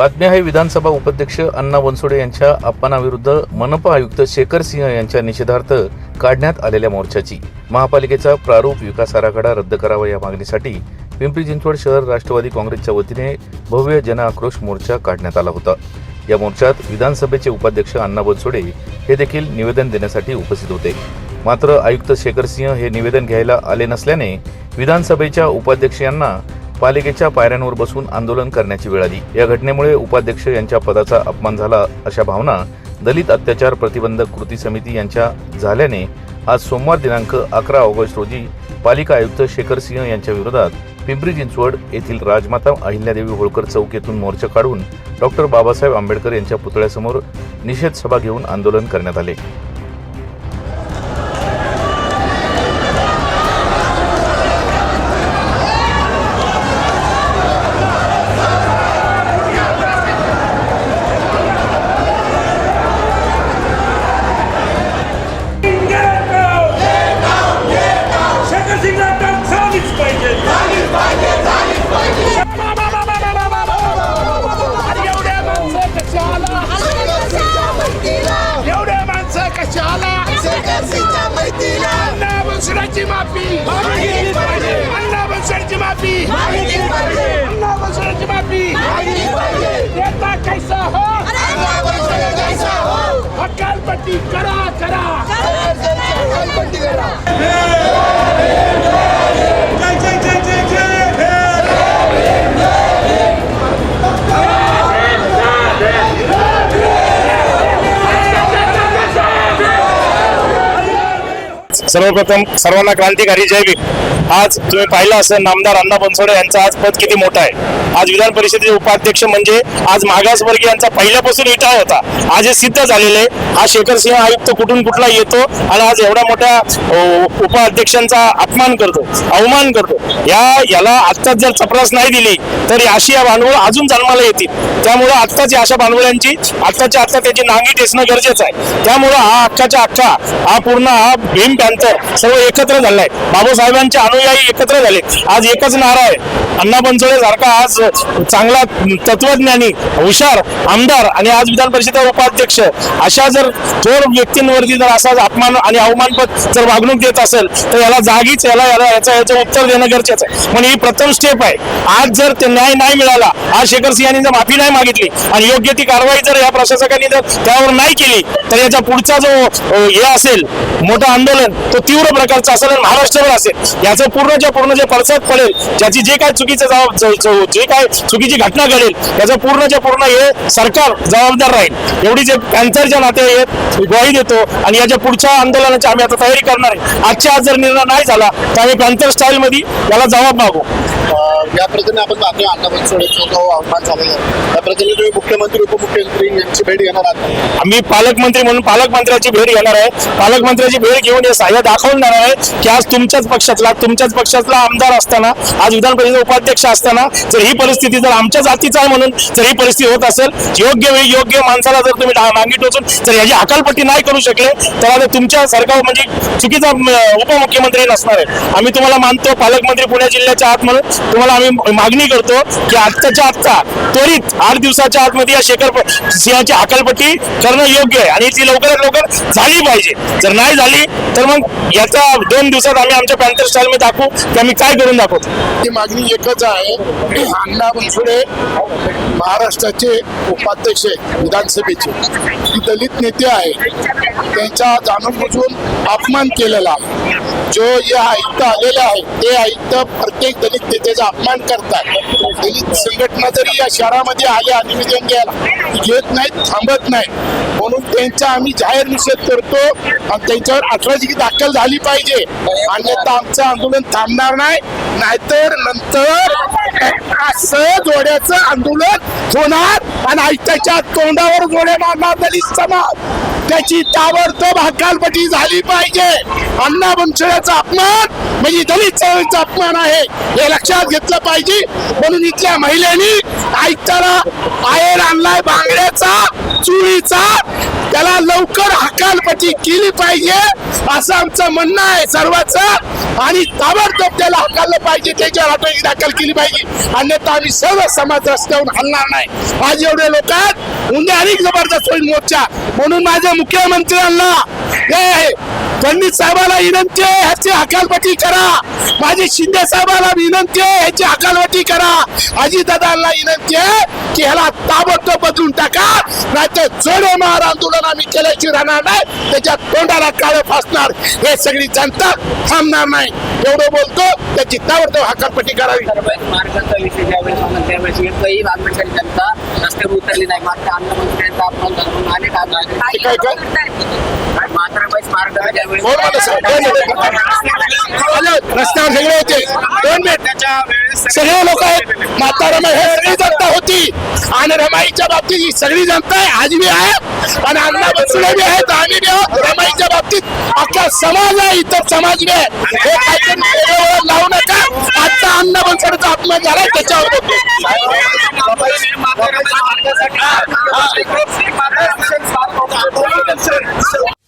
बातमी आहे विधानसभा उपाध्यक्ष अण्णा बनसोडे यांच्या अपमानाविरुद्ध मनपा आयुक्त शेखर सिंह यांच्या निषेधार्थ काढण्यात आलेल्या मोर्चाची. महापालिकेचा प्रारूप विकास आराखडा रद्द करावा या मागणीसाठी पिंपरी चिंचवड शहर राष्ट्रवादी काँग्रेसच्या वतीने भव्य जनआक्रोश मोर्चा काढण्यात आला होता. या मोर्चात विधानसभेचे उपाध्यक्ष अण्णा बनसोडे हे देखील निवेदन देण्यासाठी उपस्थित होते. मात्र आयुक्त शेखर सिंह हे निवेदन घ्यायला आले नसल्याने विधानसभेच्या उपाध्यक्ष यांना पालिकेच्या पायऱ्यांवर बसून आंदोलन करण्याची वेळ आली. या घटनेमुळे उपाध्यक्ष यांच्या पदाचा अपमान झाला अशा भावना दलित अत्याचार प्रतिबंधक कृती समिती यांच्या झाल्याने आज सोमवार दिनांक अकरा ऑगस्ट रोजी पालिका आयुक्त शेखर सिंह यांच्या विरोधात पिंपरी चिंचवड येथील राजमाता अहिल्यादेवी होळकर चौक येथून मोर्चा काढून डॉक्टर बाबासाहेब आंबेडकर यांच्या पुतळ्यासमोर निषेध सभा घेऊन आंदोलन करण्यात आले. अण्णा बनसोडाची माफी. अण्णा बनसोडाची माफी. अण्णा बनसोडाची माफी. नेता कैसा हो? हकालपट्टी करा करा. जय सर्वप्रथम सर्वांना क्रांतिकारी जय भीम. आज तुम्ही पाहिलं असं नामदार अण्णा बनसोडे यांचं आज पद किती मोठं आहे? आज विधान परिषदेचे उपाध्यक्ष म्हणजे आज मागासवर्गीयांचा पहिल्यापासून विटाळ होता. आज हे सिद्ध झालेले हा शेखर सिंह आयुक्त कुठून कुठला येतो आणि आज एवढा मोठ्या उपाध्यक्षांचा अपमान करतो अवमान करतो. या याला आत्ताच जर चपरास नाही दिली तर अशी या भांडवल अजून जन्माला येतील. त्यामुळं आत्ताची अशा भांडवळांची आत्ताच्या आत्ता त्याची नांगी टेसणं गरजेचं आहे. त्यामुळं हा अख्खाच्या अख्खा हा पूर्ण हा भीम पॅन्थर सर्व एकत्र झालाय बाबासाहेबांचे अनुयायी एकत्र झाले आज एकच नारा आहे. अण्णा बनसोडे सारखा आज म्हणजे चांगला तत्वज्ञानी हुशार आमदार आणि आज विधान परिषदेचा उपाध्यक्ष अशा जर थोर व्यक्तींवरती जर असा अपमान आणि अवमानपद जर वागणूक देत असेल तर याला जागीच याला याला याचं याचं उत्तर देणं गरजेचं आहे. पण ही प्रथम स्टेप आहे. आज जर ते न्याय नाही मिळाला आज शेखर सिंह यांनी जर माफी नाही मागितली आणि योग्य ती कारवाई जर या प्रशासकांनी जर त्यावर नाही केली तर याचा पुढचा जो हे असेल मोठं आंदोलन तो तीव्र प्रकारचा असेल आणि महाराष्ट्रावर असेल. याचं पूर्णच्या पूर्ण जे पडसाद पडेल ज्याची जे काय चुकीचं जबाब जे काय चुकीची घटना घडेल त्याचं पूर्णच्या पूर्ण हे सरकार जबाबदार राहील. एवढी जे कॅन्सरच्या नाते हे ग्वाही देतो आणि याच्या पुढच्या आंदोलनाची आम्ही आता तयारी करणार आहे. आजच्या आज जर निर्णय नाही झाला तर आम्ही पॅन्थर स्टाईल मध्ये याला जबाब मागू. या प्रकरणी आपण पाहतोय अण्णा बनसोडेचा जो अवमान आहे. प्रकरणी तुम्ही मुख्यमंत्री उपमुख्यमंत्री यांची भेट घेणार आहात. आम्ही पालकमंत्री म्हणून पालकमंत्र्याची भेट घेणार आहे. पालकमंत्र्याची भेट घेऊन हे साह्य दाखवणार आहे की आज तुमच्याच पक्षातला तुमच्याच पक्षातला आमदार असताना आज विधान परिषद उपाध्यक्ष असताना जर ही परिस्थिती जर आमच्या जातीचा आहे म्हणून जर ही परिस्थिती होत असेल योग्य वेळी योग्य माणसाला जर तुम्ही मागे टोचून जर याची अकालपट्टी नाही करू शकले तर आता तुमच्या सरकार म्हणजे चुकीचा उपमुख्यमंत्री नसणार आहे. आम्ही तुम्हाला मानतो पालकमंत्री पुणे जिल्ह्याच्या आत म्हणून तुम्हाला आम्ही मागणी करतो की आत्ताच्या आत्ता त्वरित आठ दिवसाच्या आतमध्ये या शेखर सिंहाची अकालपट्टी करणं योग्य आहे आणि ती लवकरात लवकर झाली पाहिजे. जर नाही झाली तर मग याचा दोन दिवसात आम्ही आमच्या पॅन्थर स्टाईल मध्ये दाखवू की आम्ही काय करून दाखवतो. ती मागणी एकच आहे. अण्णा बनसुडे महाराष्ट्राचे उपाध्यक्ष विधानसभेचे. दलित नेते आहे त्यांचा जाणून बुजून अपमान केलेला जो या आयुक्त आलेले आहेत ते आयुक्त प्रत्येक दलित नेत्याचा अपमान करतात. दलित संघटना जरी या शहरामध्ये आल्या निवेदन द्यायला. घेत नाहीत थांबत नाही म्हणून त्यांचा आम्ही जाहीर निषेध करतो आणि त्यांच्यावर अठराची दाखल झाली पाहिजे. अन्यथा आमचं आंदोलन थांबणार नाही. नाहीतर नंतर असं जोड्याचं आंदोलन होणार आणि आयत्याच्या तोंडावर जोड्या मारणार दलित समाज. त्याची ताबडतोब हकालपट्टी झाली पाहिजे. अण्णा बनसोड्याचा अपमान म्हणजे दलित चळवळीचा अपमान आहे हे लक्षात घेतलं पाहिजे. म्हणून इथल्या महिलेनी ऐकताना बाहेर आणलाय बांगड्याचा चुळीचा त्याला लवकर हकालपट्टी केली पाहिजे असं आमचं म्हणणं आहे सर्वांच. आणि ताबडतोब त्याला हकाललं पाहिजे त्याच्यावर अटक दाखल केली पाहिजे. अन्यथा आम्ही सर्व समाज रस्त्यावर हलणार नाही. आज एवढे लोक आहेत उद्या अधिक जबरदस्त होईल मोर्चा. म्हणून माझ्या मुख्यमंत्र्यांना हे फडणवीस साहेबाला विनंती आहे ह्याची हकालपट्टी करा. माझे शिंदे साहेबाला विनंती आहे ह्याची हकालपट्टी करा. अजितदादांना विनंती आहे की ह्याला ताबडतोब बदलून टाका. नाहीतर जोडे महार आंदोलन आम्ही केल्याची राहणार नाही. त्याच्या तोंडाला काळं फासणार. हे सगळी जनता थांबणार नाही. एवढं बोलतो त्याची ताबडतोब हकालपट्टी करावी. मार्गाचा विषय ज्यावेळेस होणार त्यावेळेस एकही आंबेडकरी जनता रस्त्यावर उतरली नाही. मात्र अनेक? मात्र मार्ग रस्त्यावर सगळे होते. दोन मिनिट. सगळे लोक आहेत. माता रमाई हे सगळी जनता होती. आणि रमाईच्या बाबतीत ही सगळी जनता आहे. आज बी आहे. आणि अण्णा बसुडे बी आहेत. आम्ही बी आहोत रमाईच्या बाबतीत अख्खा समाज आहे. इतर समाज बी आहे. हे काहीतरी लावू नका. आता अण्णा बनसोडेचा आत्मा झाला त्याच्यावर बोलतो